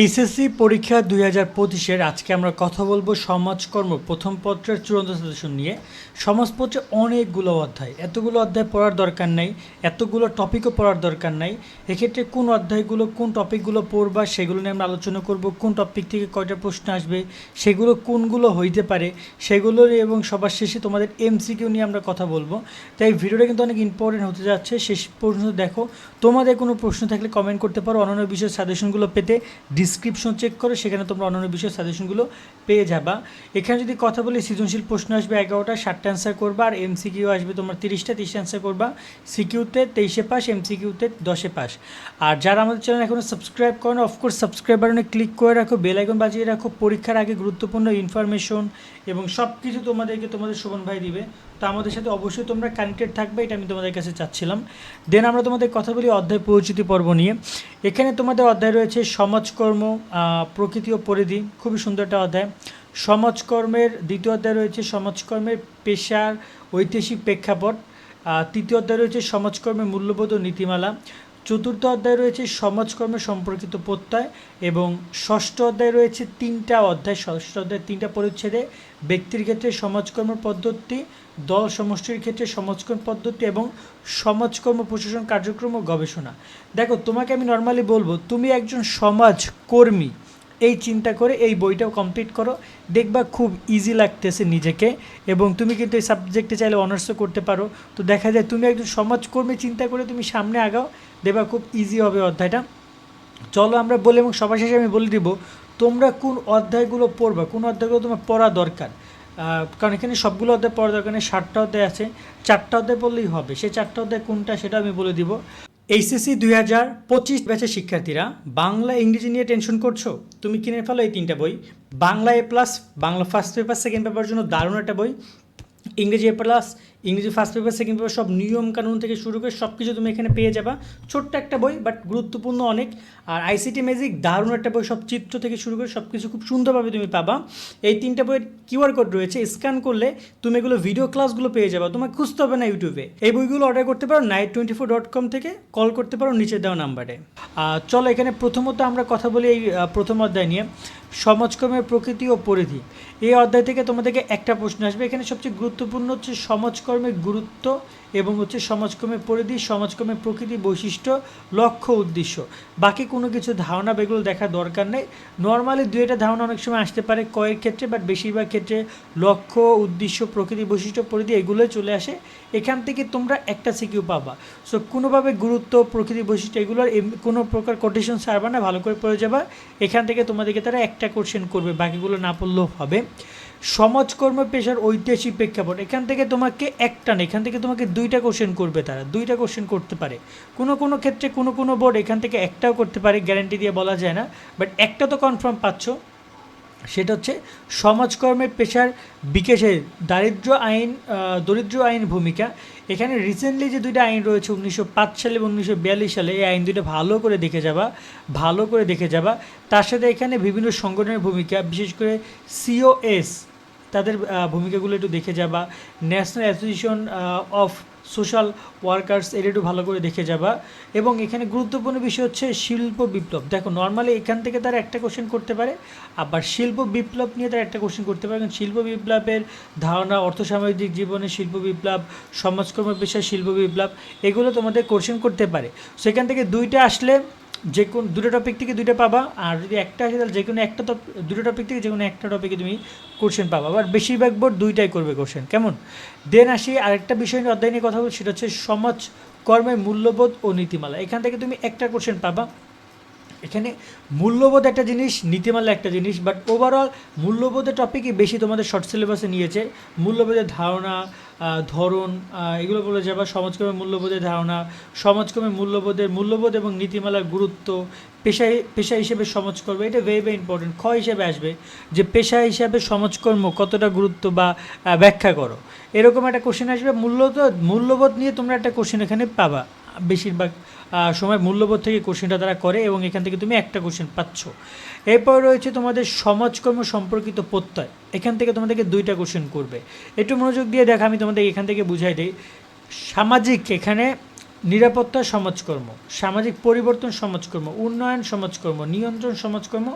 HSC পরীক্ষা দুই হাজার পঁচিশের আজকে আমরা কথা বলব সমাজকর্ম, প্রথম পত্রের চূড়ান্ত সাজেশন নিয়ে। সমাজপত্রে অনেকগুলো অধ্যায়। এতগুলো অধ্যায় পড়ার দরকার নাই, এতগুলো টপিকও পড়ার দরকার নাই। এক্ষেত্রে কোন অধ্যায়গুলো, কোন টপিকগুলো পড়বা, সেগুলো নিয়ে আমরা আলোচনা করব, কোন টপিক থেকে কয়টা প্রশ্ন আসবে, সেগুলো কোনগুলো হইতে পারে, সেগুলো এবং সবার শেষে তোমাদের এমসিকিউ নিয়ে আমরা কথা বলব। তাই ভিডিওটা কিন্তু অনেক ইম্পর্টেন্ট হতে যাচ্ছে, শেষ পর্যন্ত দেখো। তোমাদের কোনো প্রশ্ন থাকলে কমেন্ট করতে পারো, অন্যান্য বিষয়ে সাজেশনগুলো পেতে ডিসক্রিপশন চেক করো, সেখানে তোমরা অন্যান্য বিষয়ের সাজেশনগুলো পেয়ে যাবা। এখানে যদি কথা বলি, সৃজনশীল প্রশ্ন আসবে এগারোটা ষাটটা অ্যান্সার করবা, আর এমসিকিউ আসবে তোমার তিরিশটা তিরিশটা অ্যান্সার করবা। সিকিউতে তেইশে পাস এমসিকিউতে দশে পাস আর যারা আমাদের চ্যানেল এখনও সাবস্ক্রাইব করে অফকোর্স সাবস্ক্রাইব বাটনে ক্লিক করে রাখো বেল আইকন বাজিয়ে রাখো। পরীক্ষার আগে গুরুত্বপূর্ণ ইনফরমেশন এবং সব কিছু তোমাদেরকে তোমাদের শোভন ভাই দিবে। তো আমাদের সাথে অবশ্যই তোমরা কানেক্টেড থাকবে, এটা আমি তোমাদের কাছে চাচ্ছিলাম। দেন আমরা তোমাদের কথা বলি অধ্যায় পরিচিতি পর্ব নিয়ে। এখানে তোমাদের অধ্যায় রয়েছে সমাজকর্ম প্রকৃতি ও পরিধি, খুবই সুন্দর একটা অধ্যায়। সমাজকর্মের দ্বিতীয় অধ্যায় রয়েছে সমাজকর্মের পেশার ঐতিহাসিক প্রেক্ষাপট। তৃতীয় অধ্যায় রয়েছে সমাজকর্মের মূল্যবোধ ও নীতিমালা। চতুর্থ অধ্যায় রয়েছে সমাজকর্ম সম্পর্কিত প্রত্যয় এবং ষষ্ঠ অধ্যায় রয়েছে তিনটা অধ্যায়। ষষ্ঠ অধ্যায় তিনটা পরিচ্ছেদে ব্যক্তির ক্ষেত্রে সমাজকর্ম পদ্ধতি, দল সমষ্টির ক্ষেত্রে সমাজকর্ম পদ্ধতি এবং সমাজকর্ম প্রশাসন কার্যক্রম ও গবেষণা। দেখো, তোমাকে আমি নর্মালি বলব, তুমি একজন সমাজকর্মী। এই চিন্তা করে, এই বইটাও কমপ্লিট করো। দেখবা খুব ইজি লাগতেছে নিজেকে এবং তুমি কিন্তু এই সাবজেক্টে চাইলে অনার্সও করতে পারো। তো দেখা যায় তুমি একজন সমাজকর্মী, চিন্তা করে তুমি সামনে আগাও দেখবা খুব ইজি হবে অধ্যায়টা। চলো আমরা বলি এবং সবার শেষে আমি বলে দিব, তোমরা কোন অধ্যায়গুলো পড়বা? কোন অধ্যায়গুলো তোমার পড়া দরকার? কারণ এখানে সবগুলো অধ্যায় পড়া দরকার নেই ষাটটা অধ্যায় আছে। চারটা অধ্যায় পড়লেই হবে। সেই চারটা অধ্যায় কোনটা সেটা আমি বলে দিব। এইচএসসি দুই হাজার পঁচিশ ব্যাচের শিক্ষার্থীরা বাংলা ইংরেজি নিয়ে টেনশন করছ? তুমি কিনে ফেলো এই তিনটা বই। Bangla A plus Bangla first paper second paper জন্য দারুণ একটা বই। ইংরেজি এ প্লাস ইংরেজি ফার্স্ট পেপার সেকেন্ড পেপার সব নিয়ম কানুন থেকে শুরু করে সব কিছু তুমি এখানে পেয়ে যাবা। ছোট্ট একটা বই বাট গুরুত্বপূর্ণ অনেক। আর আইসিটি ম্যাজিক দারুণ একটা বই, সব চিত্র থেকে শুরু করে সব কিছু খুব সুন্দরভাবে তুমি পাবা। এই তিনটা বইয়ের কিউআর কোড রয়েছে স্ক্যান করলে তুমি এগুলো ভিডিও ক্লাসগুলো পেয়ে যাবা। তোমাকে খুঁজতে হবে না ইউটিউবে এই বইগুলো অর্ডার করতে পারো night twenty four dot com থেকে কল করতে পারো নিচে দেওয়া নাম্বারে চলো এখানে প্রথমত আমরা কথা বলি এই প্রথম অধ্যায় নিয়ে। সমাজকর্মের প্রকৃতি ও পরিধি। এই অধ্যায় থেকে তোমাদেরকে একটা প্রশ্ন আসবে। এখানে সবচেয়ে গুরুত্বপূর্ণ হচ্ছে সমাজকর্মের গুরুত্ব এবং হচ্ছে সমাজকর্মের পরিধি, সমাজকর্মের প্রকৃতি বৈশিষ্ট্য, লক্ষ্য, উদ্দেশ্য। বাকি কোনো কিছু ধারণা বা এগুলো দেখার দরকার নেই। নর্মালি দু একটা ধারণা অনেক সময় আসতে পারে কয়ের ক্ষেত্রে বাট বেশিরভাগ ক্ষেত্রে লক্ষ্য, উদ্দেশ্য, প্রকৃতি বৈশিষ্ট্য, পরিধি এগুলোই চলে আসে। এখান থেকে তোমরা একটা সিকিউ পাবা। সো কোনোভাবে গুরুত্ব, প্রকৃতি বৈশিষ্ট্য এগুলোর কোনো প্রকার কোটেশন ছাড়বা না, ভালো করে পড়ে যাবা। এখান থেকে তোমাদেরকে তারা একটা কোশ্চেন করবে, বাকিগুলো না পড়লেও হবে। সমাজকর্ম পেশার ঐতিহাসিক প্রেক্ষাপট। এখান থেকে তোমাকে একটা না, এখান থেকে তোমাকে দুইটা কোশ্চেন করবে তারা, দুইটা কোশ্চেন করতে পারে। কোনো কোনো ক্ষেত্রে কোনো কোনো বোর্ড এখান থেকে একটাও করতে পারে গ্যারান্টি দিয়ে বলা যায় না। বাট একটা তো কনফার্ম পাচ্ছ, সেটা হচ্ছে সমাজকর্মের পেশার বিকাশে দারিদ্র আইন দরিদ্র আইন ভূমিকা। এখানে রিসেন্টলি যে দুইটা আইন রয়েছে, উনিশশো পাঁচ সালে এবং উনিশশো বিয়াল্লিশ সালে, এই আইন দুইটা ভালো করে দেখে যাবা, ভালো করে দেখে যাবা। তার সাথে এখানে বিভিন্ন সংগঠনের ভূমিকা, বিশেষ করে সিওএস তাদের ভূমিকাগুলো একটু দেখে যাবা national association of social workers এটা একটু ভালো করে দেখে যাবা এবং এখানে গুরুত্বপূর্ণ বিষয় হচ্ছে শিল্প বিপ্লব। দেখো নর্মালি এখান থেকে তারা একটা কোশ্চেন করতে পারে, আবার শিল্প বিপ্লব নিয়ে তারা একটা কোশ্চেন করতে পারে। কারণ শিল্প বিপ্লবের ধারণা অর্থসামাজিক জীবনে শিল্প বিপ্লব, সমাজকর্ম পেশায় শিল্প বিপ্লব, এগুলো তোমাদের কোশ্চেন করতে পারে। সেখান থেকে দুইটা আসলে যে কোন দুটো টপিক থেকে দুইটা পাবা, আর যদি একটা আসে তাহলে যে কোনো একটা দুটো টপিক থেকে যে কোনো একটা টপিকে তুমি কোশ্চেন পাবা। আবার বেশিরভাগ বোর্ড দুইটাই করবে কোশ্চেন কেমন? দেন আসি আরেকটা বিষয় নিয়ে অধ্যায় নিয়ে কথা বলছি, সেটা হচ্ছে সমাজ কর্মের মূল্যবোধ ও নীতিমালা। এখান থেকে তুমি একটা কোশ্চেন পাবা। এখানে মূল্যবোধ একটা জিনিস, নীতিমালা একটা জিনিস বাট ওভারঅল মূল্যবোধের টপিকই বেশি তোমাদের শর্ট সিলেবাসে নিয়েছে। মূল্যবোধের ধারণা ধরন এগুলো বলে যাবা সমাজকর্মের মূল্যবোধের ধারণা সমাজকর্মের মূল্যবোধের, মূল্যবোধ এবং নীতিমালার গুরুত্ব, পেশা পেশা হিসেবে সমাজকর্ম, এটা ভেরি ভেরি ইম্পর্টেন্ট খ হিসেবে আসবে যে পেশা হিসাবে সমাজকর্ম কতটা গুরুত্ব বা ব্যাখ্যা করো। এরকম একটা কোশ্চেন আসবে। মূল্যবোধ মূল্যবোধ নিয়ে তোমরা একটা কোশ্চেন এখানে পাবা। বেশিরভাগ সময় মূল্যবোধ থেকে কোশ্চেনটা তারা করে এবং এখান থেকে তুমি একটা কোশ্চেন পাচ্ছ। এরপর রয়েছে তোমাদের সমাজকর্ম সম্পর্কিত প্রত্যয়। এখান থেকে তোমাদেরকে দুইটা কোশ্চেন করবে। একটু মনোযোগ দিয়ে দেখা, আমি তোমাদের এখান থেকে বুঝাই দিই। সামাজিক, এখানে নিরাপত্তা সমাজকর্ম, সামাজিক পরিবর্তন সমাজকর্ম, উন্নয়ন সমাজকর্ম, নিয়ন্ত্রণ সমাজকর্ম,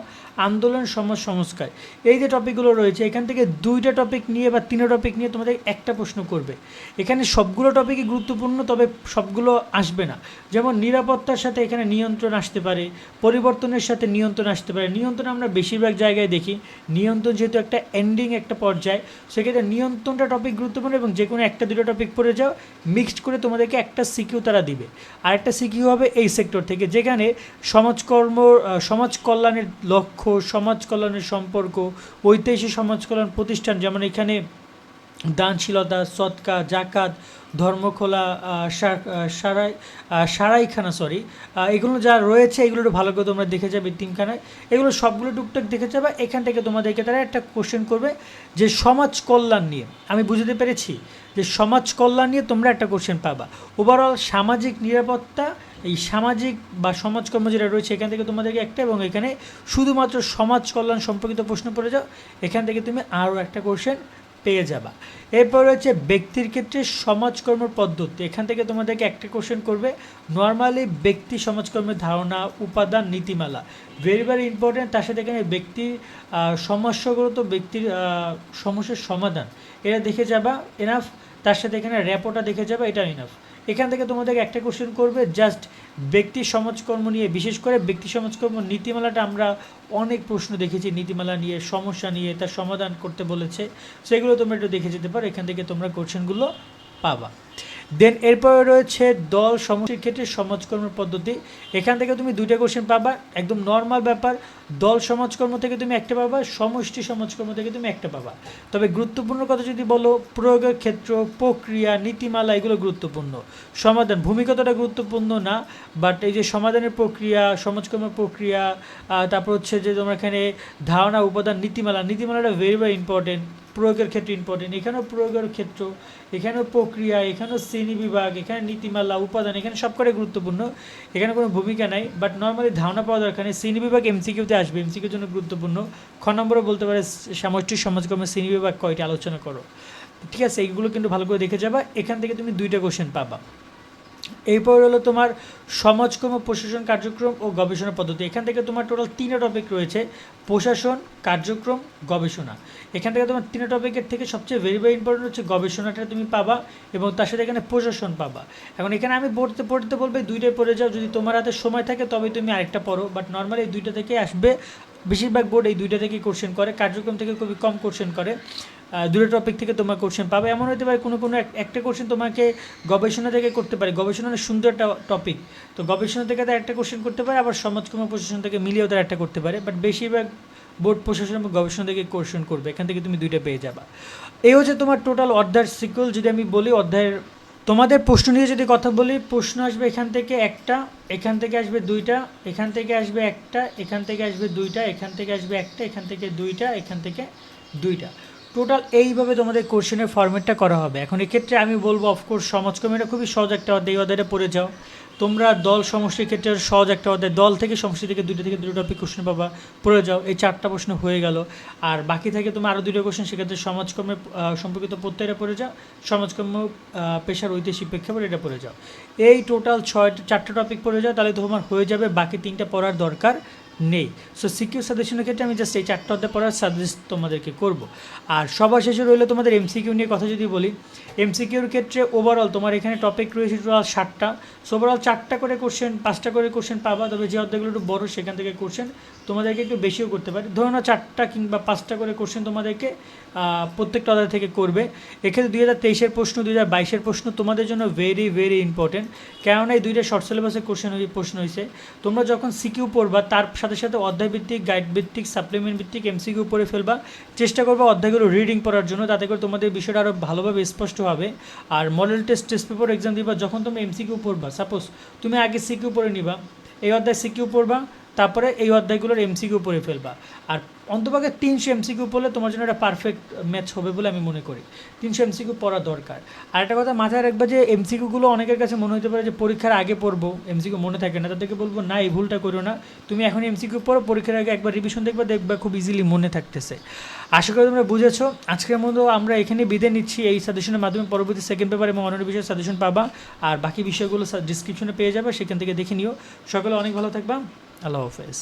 আন্দোলন সমাজ সংস্কার এই যে টপিকগুলো রয়েছে, এখান থেকে দুইটা টপিক নিয়ে বা তিনটা টপিক নিয়ে তোমাদের একটা প্রশ্ন করবে। এখানে সবগুলো টপিকই গুরুত্বপূর্ণ, তবে সবগুলো আসবে না। যেমন নিরাপত্তার সাথে এখানে নিয়ন্ত্রণ আসতে পারে, পরিবর্তনের সাথে নিয়ন্ত্রণ আসতে পারে। নিয়ন্ত্রণ আমরা বেশিরভাগ জায়গায় দেখি। নিয়ন্ত্রণ যেহেতু একটা এন্ডিং একটা পর্যায়, সেক্ষেত্রে নিয়ন্ত্রণটা টপিক গুরুত্বপূর্ণ এবং যে কোনো একটা দুটো টপিক পড়ে যাও মিক্সড করে তোমাদেরকে একটা সিকিউ তারা দিবে। আরেকটা সিকিউ হবে? এই সেক্টর থেকে, যেখানে সমাজকর্ম সমাজ কল্যাণের লক্ষ্য সমাজ কল্যাণের সম্পর্ক, ঐতিহাসিক সমাজ কল্যাণ প্রতিষ্ঠান, যেমন এখানে দানশীলতা, সৎকা জাকাত ধর্মখোলা সারাই সারাইখানা সরি এগুলো যা রয়েছে এগুলো একটু ভালো করে তোমরা দেখে যাবে তিনখানায়। এগুলো সবগুলো টুকটাক দেখে যাবে, এখান থেকে তোমাদেরকে তারা একটা কোশ্চেন করবে যে সমাজ কল্যাণ নিয়ে। আমি বুঝতে পেরেছি যে সমাজ কল্যাণ নিয়ে তোমরা একটা কোশ্চেন পাবা। ওভারঅল সামাজিক নিরাপত্তা, এই সামাজিক বা সমাজকর্ম যেটা রয়েছে এখান থেকে তোমাদেরকে একটা এবং এখানে শুধুমাত্র সমাজ কল্যাণ সম্পর্কিত প্রশ্ন পড়ে যাও। এখান থেকে তুমি আরও একটা কোশ্চেন পেয়ে যাবা। এরপর রয়েছে ব্যক্তির ক্ষেত্রে সমাজকর্ম পদ্ধতি। এখান থেকে তোমাদেরকে একটা কোশ্চেন করবে নর্মালি ব্যক্তি সমাজকর্মের ধারণা, উপাদান, নীতিমালা ভেরি ভেরি ইম্পর্ট্যান্ট তার সাথে এখানে ব্যক্তির সমস্যাগুলো তো ব্যক্তির সমস্যার সমাধান। এটা দেখে যাবা এনাফ তার সাথে এখানে র্যাপোটা দেখে যাবে, এটা ইনাফ এখান থেকে তোমাদেরকে একটা কোশ্চেন করবে জাস্ট ব্যক্তি সমাজকর্ম নিয়ে, বিশেষ করে ব্যক্তি সমাজকর্ম নীতিমালাটা আমরা অনেক প্রশ্ন দেখেছি, নীতিমালা নিয়ে, সমস্যা নিয়ে, তার সমাধান করতে বলেছে। সেগুলো তোমরা একটু দেখে যেতে পারো, এখান থেকে তোমরা কোশ্চেনগুলো পাবা। দেন এরপরে রয়েছে দল সমষ্টির ক্ষেত্রে সমাজকর্ম পদ্ধতি। এখান থেকে তুমি দুইটা কোশ্চেন পাবা, একদম নর্মাল ব্যাপার দল সমাজকর্ম থেকে তুমি একটা পাবা, সমষ্টি সমাজকর্ম থেকে তুমি একটা পাবা। তবে গুরুত্বপূর্ণ কথা যদি বলো, প্রয়োগের ক্ষেত্র, প্রক্রিয়া, নীতিমালা, এগুলো গুরুত্বপূর্ণ। সমাধান ভূমিকতটা গুরুত্বপূর্ণ না বাট এই যে সমাধানের প্রক্রিয়া সমাজকর্মের প্রক্রিয়া তারপর হচ্ছে যে তোমার এখানে ধারণা, উপাদান, নীতিমালা, নীতিমালাটা ভেরি ভেরি ইম্পর্টেন্ট প্রয়োগের ক্ষেত্রে ইম্পর্টেন্ট এখানেও প্রয়োগের ক্ষেত্র, এখানেও প্রক্রিয়া, এখানেও শ্রেণি বিভাগ, এখানে নীতিমালা, উপাদান, এখানে সবকটাই গুরুত্বপূর্ণ। এখানে কোনো ভূমিকা নাই বাট নর্মালি ধারণা পাওয়া দরকার নেই। শ্রেণি বিভাগ এমসিকিউতে আসবে এমসিকিউর জন্য গুরুত্বপূর্ণ। খ নম্বরে বলতে পারে, সামষ্টিক সমাজকর্মের শ্রেণি বিভাগ কয়টি আলোচনা করো। ঠিক আছে, এইগুলো কিন্তু ভালো করে দেখে যাবা। এখান থেকে তুমি দুইটা কোশ্চেন পাবা। এরপর হলো তোমার সমাজকর্ম, প্রশাসন কার্যক্রম ও গবেষণা পদ্ধতি। এখান থেকে তোমার টোটাল তিনটা টপিক রয়েছে, প্রশাসন, কার্যক্রম, গবেষণা। এখান থেকে তোমার তিনটা টপিকের থেকে সবচেয়ে ভেরি ভেরি ইম্পর্টেন্ট হচ্ছে গবেষণাটা তুমি পাবা এবং তার সাথে এখানে প্রশাসন পাবা। এখন এখানে আমি পড়তে পড়তে বলবে দুইটাই পড়ে যাও, যদি তোমার হাতে সময় থাকে তবে তুমি আরেকটা পড়ো। বাট নর্মালি এই দুইটা থেকে আসবে, বেশিরভাগ বোর্ড এই দুইটা থেকেই কোশ্চেন করে, কার্যক্রম থেকে খুবই কম কোশ্চেন করে। দুটো টপিক থেকে তোমার কোশ্চেন পাবে। এমন হতে পারে কোনো কোনো এক- একটা কোশ্চেন তোমাকে গবেষণা থেকে করতে পারে। গবেষণা সুন্দর একটা টপিক তো গবেষণা থেকে তার একটা কোশ্চেন করতে পারে, আবার সমাজকর্ম প্রশাসন থেকে মিলিয়েও তার একটা করতে পারে। বাট বেশিরভাগ বোর্ড প্রশাসন এবং গবেষণা থেকে কোশ্চেন করবে। এখান থেকে তুমি দুইটা পেয়ে যাবা। এই হচ্ছে তোমার টোটাল অধ্যায়ের সিকুল যদি আমি বলি অধ্যায়ের তোমাদের প্রশ্ন নিয়ে যদি কথা বলি, প্রশ্ন আসবে এখান থেকে একটা, এখান থেকে আসবে দুইটা, এখান থেকে আসবে একটা, এখান থেকে আসবে দুইটা, এখান থেকে আসবে একটা, এখান থেকে দুইটা, এখান থেকে দুইটা। টোটাল এইভাবে তোমাদের কোশ্চেনের ফর্মেটটা করা হবে। এখন এক্ষেত্রে আমি বলব অফকোর্স সমাজকর্মীরা খুবই সহজ একটা অধ্যায় এই পড়ে যাও। তোমরা দল সমষ্টির ক্ষেত্রে সহজ একটা অধ্যায় দল থেকে সমষ্টি থেকে দুটো থেকে দুটো টপিক কোশ্চেন পাবা পড়ে যাও। এই চারটা প্রশ্ন হয়ে গেল। আর বাকি থেকে তুমি আরও দুটো কোশ্চেন সেক্ষেত্রে সমাজকর্মের আহ, সম্পর্কিত প্রত্যয়টা পড়ে যাও সমাজকর্ম পেশার ঐতিহাসিক প্রেক্ষাপট এটা পড়ে যাও। এই টোটাল ছয় চারটা টপিক পড়ে যাও তাহলে তোমার হয়ে যাবে বাকি তিনটা পড়ার দরকার। নেই। সো সিকিউ সাজেশনের ক্ষেত্রে আমি জাস্ট এই চারটা অধ্যায় পড়ার সাজেস্ট তোমাদেরকে করব। আর সবার শেষে রইল তোমাদের এমসিকিউ নিয়ে কথা যদি বলি। এমসিকিউর ক্ষেত্রে ওভারঅল তোমার এখানে টপিক রয়েছে টোটাল ষাটটা সো ওভারঅল চারটা করে কোশ্চেন পাঁচটা করে কোশ্চেন পাবা, তবে যে অধ্যায়গুলো একটু বড়ো, সেখান থেকে কোশ্চেন তোমাদেরকে একটু বেশিও করতে পারে। ধরো না চারটা কিংবা পাঁচটা করে কোশ্চেন তোমাদেরকে প্রত্যেকটা অধ্যায় থেকে করবে। এক্ষেত্রে দুই হাজার তেইশের প্রশ্ন, দুই হাজার বাইশের প্রশ্ন তোমাদের জন্য ভেরি ভেরি ইম্পর্টেন্ট কেননা এই দুইটা শর্ট সিলেবাসের কোশ্চেন প্রশ্ন হয়েছে। তোমরা যখন সিকিউ পড়বা, তার সাথে সাথে অধ্যায় ভিত্তিক গাইড ভিত্তিক সাপ্লিমেন্ট ভিত্তিক এমসিকিউ পড়ে ফেলবা। চেষ্টা করব অধ্যায়গুলো রিডিং পড়ার জন্য, তাতে করে তোমাদের বিষয়টা আরও ভালোভাবে স্পষ্ট হবে। আর model test test paper exam দিবা, যখন তুমি এমসিকিউ পড়বা সাপোজ তুমি আগে সিকিউ পড়ে নিবা, এই অধ্যায় সিকিউ পড়বা তারপরে এই অধ্যায়গুলোর এমসিকিউ পড়ে ফেলবা। আর অন্তপক্ষে তিনশো এমসিকিউ পড়লে তোমার জন্য একটা পারফেক্ট ম্যাচ হবে বলে আমি মনে করি। তিনশো এমসিকিউ পড়া দরকার। আর একটা কথা মাথায় রাখবা যে এমসিকিউগুলো অনেকের কাছে মনে হতে পারে যে পরীক্ষার আগে পড়ব এমসিকিউ মনে থাকে না। তাদেরকে বলব, না, এই ভুলটা করো না। তুমি এখন এমসিকিউ পড়ো, পরীক্ষার আগে একবার রিভিশন দেখবা দেখবা খুব ইজিলি মনে থাকতেছে। আশা করি তোমরা বুঝেছ। আজকের মতো আমরা এখানে বিদায় নিচ্ছি। এই সাজেশনের মাধ্যমে পরবর্তী সেকেন্ড পেপার এবং অন্যান্য বিষয়ে সাজেশন পাবা। আর বাকি বিষয়গুলো ডিসক্রিপশনে পেয়ে যাবে, সেখান থেকে দেখে নিও। সকলে অনেক ভালো থাকবা। আল্লাহ হাফেজ